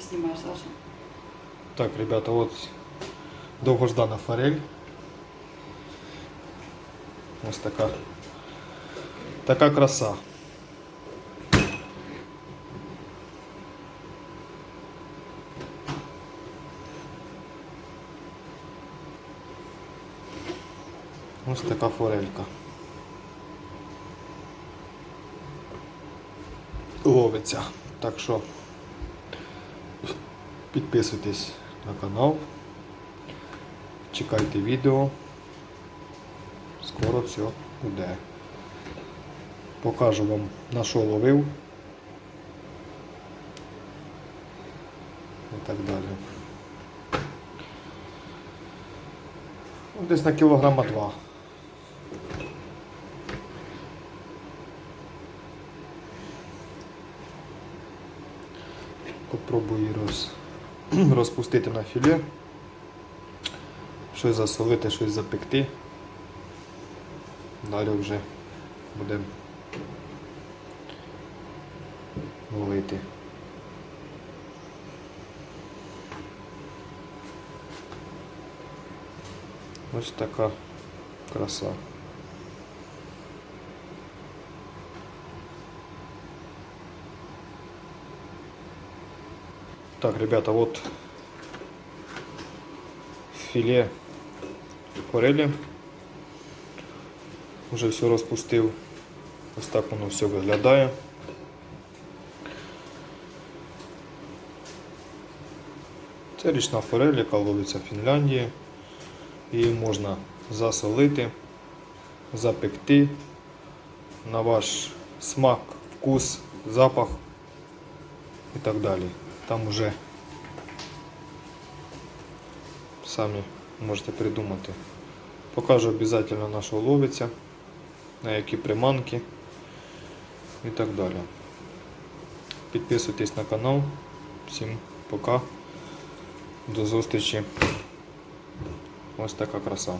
Знімаєш, Саша? Так, ребята, от довгождана форель. Ось така. Така краса. Ось така форелька. Ловиться. Так що підписуйтесь на канал. Чекайте відео. Скоро все буде. Покажу вам на що ловив. І так далі. Ну, Десь на кілограма два. Попробую роз... розпустити на філе. Щось засолити, щось запекти. Далі вже будемо ловити. Ось така краса. Так, ребята, вот філе форелі. Вже все розпустив. Ось так воно все виглядає. Це річна форель, яка ловиться в Фінляндії. Її можна засолити, запекти на ваш смак, вкус, запах і так далі. Там уже самі можете придумати. Покажу обов'язково на що ловиться, на які приманки і так далі. Підписуйтесь на канал. Всім пока. До зустрічі. Ось така краса.